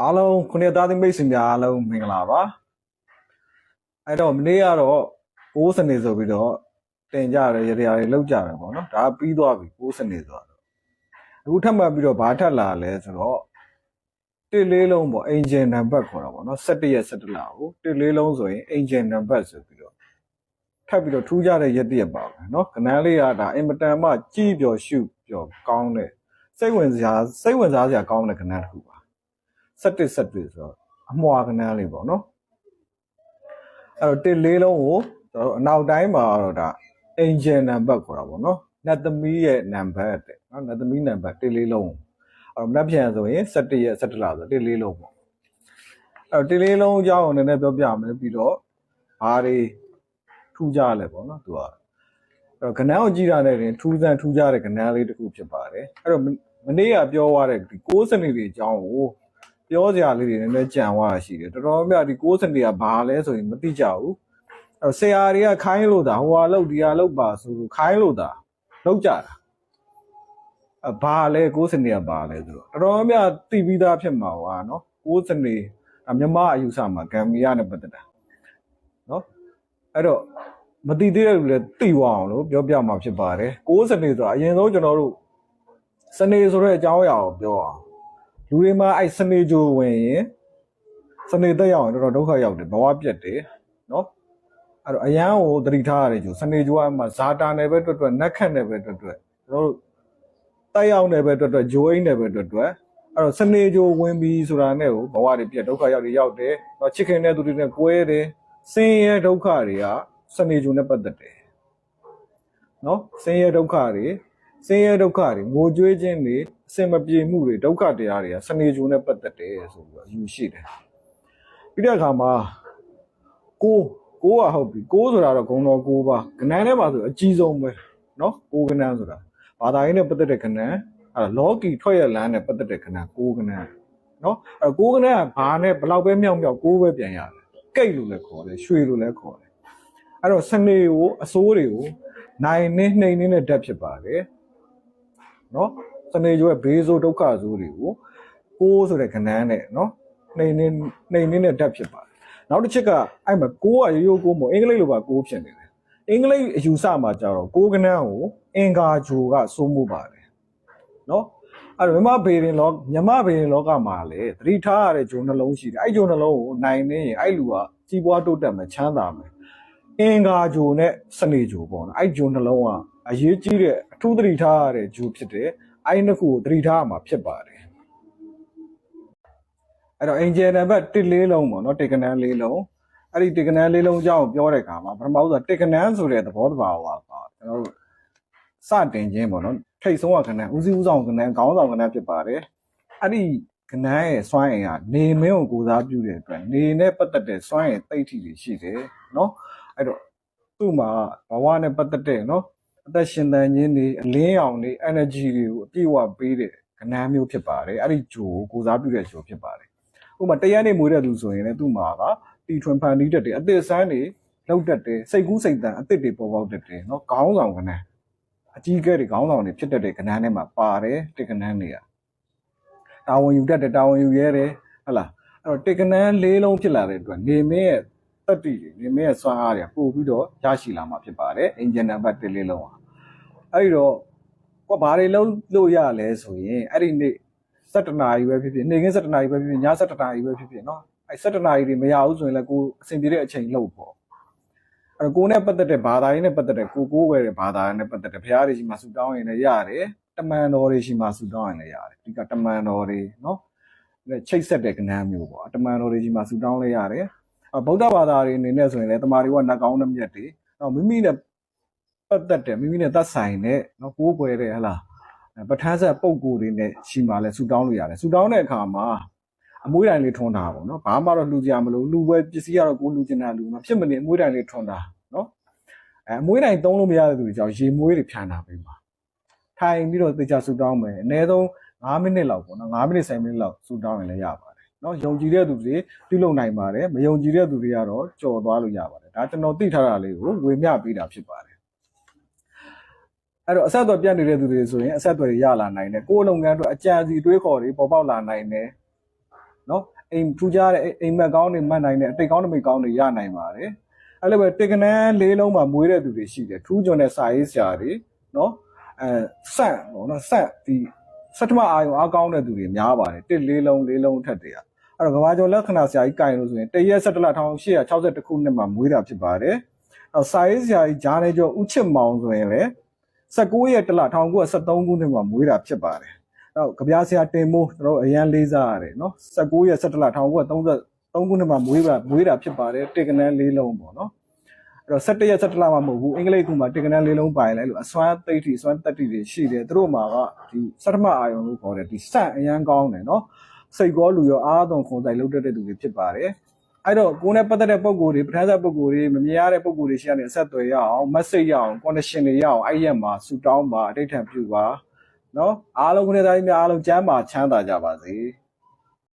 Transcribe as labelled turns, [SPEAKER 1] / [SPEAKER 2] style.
[SPEAKER 1] အားလုံးခုနှစ်သားသမီးမိတ်ဆွေများအားလုံးမင်္ဂလာပါအဲ့တော့မနေ့ကတော့ကိုးစနေဆိုပြီးတော့တင်ကြရရတရားတွေလောက်ကြတယ်ပေါ့နော်ဒါပြီးသွားပြီကိုးစနေဆိုတော့အခုထပ်မှပြီးတော့ဘာထပ်လာလဲဆိုတော့တစ်လေးလုံးပေါ့ engine number ခေါ်တာပေါ့နော်17ရက်17လကိုတစ်လေးလုံးဆိုရင် engine number ဆိုပြီးတော့ထပ်ပြီးတော့ထူးခြားတဲ့ရက်တရက်ပါပဲနော်ကနန်းလေးကဒါအင်မတန်မှကြည်ပျော်ရှုပျော်ကောင်းတဲ့စိတ်ဝင်စားစိတ်ဝင်စားစရာကောင်းတဲ့ကနန်းတစ်ခုပါ ဆက်တစ်ဆက်တစ်ဆိုတော့အမွာကနန်းလေးပေါ့နော်အဲ့တော့တစ်လေးလုံးကိုကျွန်တော်တို့အနောက်တိုင်းမှာတော့ဒါ angel number ခေါ်တာပေါ့နော်နတ်သမီးရဲ့ number တဲ့နော်နတ်သမီး number တစ်လေးလုံးအဲ့တော့မနက်ဖြန်ဆိုရင်17ရက်17လဆိုတစ်လေးလုံးပေါ့အဲ့တော့တစ်လေးလုံးအကြောင်းကိုနည်းနည်းပြောပြမယ်ပြီးတော့ဘာတွေထူးကြလဲပေါ့နော်သူကအဲ့တော့ကနန်းကိုကြည့်တာနဲ့တင်ထူးဆန်းထူးကြတဲ့ကနန်းလေးတစ်ခုဖြစ်ပါတယ်အဲ့တော့မနေ့ကပြောသွားတဲ့ဒီ6စနစ်တွေအကြောင်းကို ပြောစရာလေးတွေနည်းနည်းကြံသွားတာရှိတယ်တော်တော်များများဒီ6စင်တွေကဘာလဲဆိုရင်မသိကြဘူးအဲ့တော့ဆရာတွေကခိုင်းလို့တာဟိုဟာလောက်ဒီဟာလောက်ပါဆိုလို့ခိုင်းလို့တာလောက်ကြတာအဘာလဲ6စင်တွေကဘာလဲဆိုတော့တော်တော်များများသိပြီးသားဖြစ်မှာပါနော်6စင်တွေအမြမအယူဆမှာဂမ်ဘီယာနဲ့ပတ်သက်တာနော်အဲ့တော့မသိသေးတဲ့လူလည်းသိသွားအောင်လို့ပြောပြမှာဖြစ်ပါတယ်6စင်တွေဆိုတာအရင်ဆုံးကျွန်တော်တို့စနေဆိုတဲ့အကြောင်းအရာကိုပြောအောင် လူတွေမှာအဲ့စနေကြိုဝင်ရင်စနေတက်ရောက်ရင်တော်တော်ဒုက္ခရောက်တယ်ဘဝပြတ်တယ်နော်အဲ့တော့အရန်ကိုတတိထားရတယ်ကြိုစနေကြိုကမှဇာတာနယ်ပဲတွတ်တွတ်နက်ခတ်နယ်ပဲတွတ်တွတ်ကျွန်တော်တို့တက်ရောက်နယ်ပဲတွတ်တွတ်ဂျိုးအိမ်နယ်ပဲတွတ်တွတ်အဲ့တော့စနေကြိုဝင်ပြီဆိုတာနဲ့ကိုဘဝတွေပြတ်ဒုက္ခရောက်တွေရောက်တယ်တော့ချစ်ခင်တဲ့သူတွေနဲ့ကွဲတယ်ဆင်းရဲဒုက္ခတွေကစနေကြိုနဲ့ပတ်သက်တယ်နော်ဆင်းရဲဒုက္ခတွေ ဆင်းရဲဒုက္ခတွေငိုကြွေးခြင်းတွေအစင်မပြေမှုတွေဒုက္ခတရားတွေကစနေကြိုနဲ့ပတ်သက်တယ်ဆိုပြီးတော့ယူရှိတယ်ပြီးတဲ့အခါမှာကိုကိုကဟုတ်ပြီကိုဆိုတာတော့ဂုံတော်ကိုပါကဏ္ဍထဲမှာဆိုအကြီးဆုံးပဲเนาะကိုကဏ္ဍဆိုတာဘာသာရေးနဲ့ပတ်သက်တဲ့ကဏ္ဍအဲလောကီထွက်ရလမ်းနဲ့ပတ်သက်တဲ့ကဏ္ဍကိုကဏ္ဍเนาะအဲကိုကဏ္ဍကဘာနဲ့ဘလောက်ပဲမြောက်မြောက်ကိုပဲပြန်ရတယ်ကိတ်လို့လည်းခေါ်တယ်ရွှေလို့လည်းခေါ်တယ်အဲ့တော့စနေကိုအစိုးတွေကိုနိုင်နေနှိမ်နေတဲ့ဓာတ်ဖြစ်ပါတယ် နော်စနေကျွဲဘေးဆိုးဒုက္ခဆိုးတွေကိုကိုးဆိုတဲ့ကဏ္ဍနဲ့နော်နှိမ်နေနှိမ်နေတဲ့ဓာတ်ဖြစ်ပါတယ်နောက်တစ်ချက်ကအဲ့မှာကိုးကရိုးရိုးကိုးမဟုတ်အင်္ဂလိပ်လိုပါကိုးဖြစ်နေတယ်အင်္ဂလိပ်အယူဆမှာကြတော့ကိုးကဏ္ဍကိုအင်္ဂါဂျိုကစိုးမှုပါတယ်နော်အဲ့တော့မြမဘေရင်လောမြမဘေရင်လောကမှာလေသတိထားရတဲ့ဂျိုနှလုံးရှိတယ်အဲ့ဂျိုနှလုံးကိုနိုင်နေရင်အဲ့လူကကြီးပွားတိုးတက်မယ်ချမ်းသာမယ်အင်္ဂါဂျိုနဲ့စနေဂျိုပေါ့နော်အဲ့ဂျိုနှလုံးက အရေးကြီးတဲ့အထူးသတိထားရတဲ့ဂျိုဖြစ်တယ်အဲ့ဒီနှစ်ခုကိုသတိထားရမှာဖြစ်ပါတယ်အဲ့တော့အင်ဂျင်နံပါတ်1လေးလုံးပေါ့နော်တေကနန်းလေးလုံးအဲ့ဒီတေကနန်းလေးလုံးအကြောင်းကိုပြောတဲ့အခါမှာပထမဆုံးတေကနန်းဆိုတဲ့သဘောတဘာဝကကျွန်တော်တို့စတင်ခြင်းပေါ့နော်ထိတ်ဆုံးကကနန်းဦးစီးဦးဆောင်ကနန်းခေါင်းဆောင်ကနန်းဖြစ်ပါတယ်အဲ့ဒီကနန်းရဲ့စွမ်းအင်ကနေမင်းကိုကိုစားပြုတဲ့အတွက်နေနဲ့ပတ်သက်တဲ့စွမ်းအင်တိတ်ထီတွေရှိတယ်နော်အဲ့တော့သူ့မှာဘဝနဲ့ပတ်သက်တဲ့နော် အသက်ရှင်တန်ခြင်းတွေအလင်းရောင်တွေ energy တွေကိုအပြည့်အဝပေးတဲ့ကဏ္ဍမျိုးဖြစ်ပါတယ်အဲ့ဒီဂျိုကိုကိုစားပြုတဲ့ဂျိုဖြစ်ပါတယ်ဥပမာတရက်နေမွေးတဲ့သူဆိုရင်လည်းသူ့မှာကတီထွန်ဖန်နီးတတ်တယ်အသက်ဆန်းတွေလောက်တတ်တယ်စိတ်ကူးစိတ်တန်အသက်တွေပေါ်ပေါက်တတ်တယ်နော်ခေါင်းဆောင်ကဏ္ဍအကြီးအကဲတွေခေါင်းဆောင်တွေဖြစ်တတ်တဲ့ကဏ္ဍနဲ့မှာပါတယ်တက္ကဏ္ဍတွေကတာဝန်ယူတတ်တယ်တာဝန်ယူရဲတယ်ဟုတ်လားအဲ့တော့တက္ကဏ္ဍလေးလုံးဖြစ်လာတဲ့အတွက်နေမင်းရဲ့ တက်တီတွေနေမင်းရဲ့စွမ်းအားတွေပို့ပြီးတော့ရရှိလာမှာဖြစ်ပါတယ်အင်ဂျင်နံပါတ်1လေးလုံးอ่ะ အဲ့ဒီတော့ကိုကဘာတွေလုံးလို့ရလဲဆိုရင်အဲ့ဒီနေ့7နာရီပဲဖြစ်ဖြစ်နေ့ကင်း7နာရီပဲဖြစ်ဖြစ်ည7နာရီပဲဖြစ်ဖြစ်เนาะအဲ့7နာရီတွေမရဘူးဆိုရင်လည်းကိုအဆင်ပြေတဲ့အချိန်လုပ်ပေါ့အဲ့တော့ကိုနဲ့ပတ်သက်တဲ့ဘာသာရေးနဲ့ပတ်သက်တဲ့ကိုကိုးဝယ်တဲ့ဘာသာရေးနဲ့ပတ်သက်တဲ့ဘုရားတွေရှိမှဆူတောင်းရင်လည်းရတယ်တမန်တော်တွေရှိမှဆူတောင်းရင်လည်းရတယ်ဒီကတမန်တော်တွေเนาะအဲ့ချိတ်ဆက်တဲ့ကဏ္ဍမျိုးပေါ့တမန်တော်တွေရှိမှဆူတောင်းလည်းရတယ်အ ဗုဒ္ဓဘာသာတွေအနေနဲ့ဆိုရင်လည်းတမာတွေကနတ်ကောင်းနှမျက်တွေတော့မိမိနဲ့ပတ်သက်တယ်မိမိနဲ့သက်ဆိုင်တဲ့နော်ကိုးကွယ်တဲ့ဟလားပဋ္ဌာန်းဆက်ပုံကိုယ်တွေနဲ့ရှိမှလဲဆူတောင်းလို့ရတယ်ဆူတောင်းတဲ့အခါမှာအမွှေးတိုင်လေးထွန်းတာပေါ့နော်ဘာမှတော့လူကြမလို့လူပွဲပစ္စည်းကတော့ကိုလူကျင်တာလူနော်ဖြစ်မနေအမွှေးတိုင်လေးထွန်းတာနော်အဲအမွှေးတိုင်သုံးလို့မရတဲ့သူတွေကြောင့်ရေမွေးတွေဖြန်းတာပေးပါထိုင်ပြီးတော့သေချာဆူတောင်းမယ်အနည်းဆုံး9မိနစ်လောက်ပေါ့နော်9မိနစ်10မိနစ်လောက်ဆူတောင်းရင်လည်းရပါတယ် နော်ယုံကြည်တဲ့သူတွေပြုလုပ်နိုင်ပါတယ်မယုံကြည်တဲ့သူတွေကတော့ကြော်သွားလို့ရပါတယ်ဒါကျွန်တော်သိထားတာလေးကိုဝေမျှပေးတာဖြစ်ပါတယ်အဲ့တော့အဆက်အသွယ်ပြတ်နေတဲ့သူတွေဆိုရင်အဆက်အသွယ်တွေရလာနိုင်တယ်ကိုယ်လုပ်ငန်းအတွက်အကြံစီတွေးခေါ်တွေပေါ်ပေါက်လာနိုင်တယ်နော်အိမ်ထူကြတဲ့အိမ်မက်ကောင်းတွေမှတ်နိုင်တဲ့အတိတ်ကောင်းတမိတ်ကောင်းတွေရနိုင်ပါတယ်အဲ့လိုပဲတေကနန်းလေးလုံးမှာမွေးတဲ့သူတွေရှိတယ်ထူးကျွန်းတဲ့စာရေးဆရာတွေနော်အဲဆန့်ပေါ့နော်ဆန့်ဒီ စက်တမအာယုံအားကောင်းတဲ့သူတွေများပါတယ်တစ်လေးလုံးလေးလုံးထက်တည်းอ่ะအဲ့တော့ကဘာကျော်လက္ခဏာဆရာကြီးကင်လို့ဆိုရင်တရက်17လ1861ခုနှစ်မှာမွေးတာဖြစ်ပါတယ်အော်စာရေးဆရာကြီးဂျာနေကျော်ဦးချစ်မောင်ဆိုရင်လည်း19ရက်တလ1973ခုနှစ်မှာမွေးတာဖြစ်ပါတယ်တော့ကြပြားဆရာတင်မိုးကျွန်တော်တို့အရန်လေးစားရတယ်နော်19ရက်17လ1933ခုနှစ်မှာမွေးတာမွေးတာဖြစ်ပါတယ်တေကနန်းလေးလုံးပေါ့နော် အဲ့တော့17ရက်17လမှာမဟုတ်ဘူးအင်္ဂလိပ်ခုမှာတေကနန်းလေးလုံးပိုင်လဲလို့အစွမ်းသိတိအစွမ်းတက်တိတွေရှိတယ်သူတို့မှာကဒီစတ္တမအာယုံလို့ခေါ်တယ်ဒီစန့်အရန်ကောင်းတယ်နော်စိတ်ကောလူရောအားသွန်ခွန်ဆိုင်လုပ်တတ်တဲ့သူတွေဖြစ်ပါတယ်အဲ့တော့ကိုယ်နဲ့ပတ်သက်တဲ့ပုံကိုယ်တွေပထမဆက်ပုံကိုယ်တွေမမြင်ရတဲ့ပုံကိုယ်တွေရှိရတဲ့အဆက်အသွယ်ရအောင် message ရအောင် connection တွေရအောင်အဲ့ရက်မှာဆူတောင်းပါအတိတ်ထံပြုပါနော်အားလုံးခုနှစ်တိုင်းများအားလုံးကျမ်းမာချမ်းသာကြပါစေ။